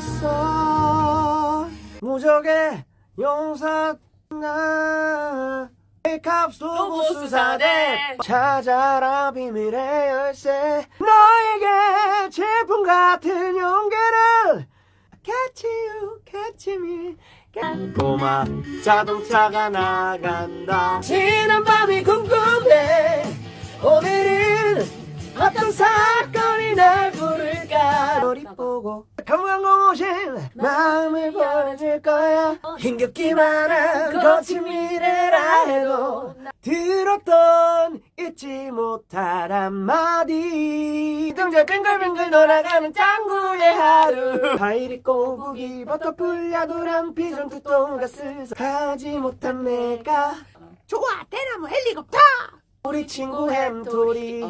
잊어버렸어. 무적의 용사 나 갑수부수사대. 찾아라 비밀의 열쇠. 너에게 제품 같은 용기를 Catch you, catch me 꼬마 자동차가 나간다. 지난 밤이 그 보고 감광공오신 마음을 보여줄 거야. 힘겹기만 한 거친 미래라 해도 들었던 잊지 못할 한마디. 등장 뱅글뱅글 돌아가는 짱구의 하루. 파이리 꼬부기 버터풀 야도랑 피존 두통가 스서 가지 못한 내가. 좋아 대나무 헬리콥터. 우리 친구 햄토리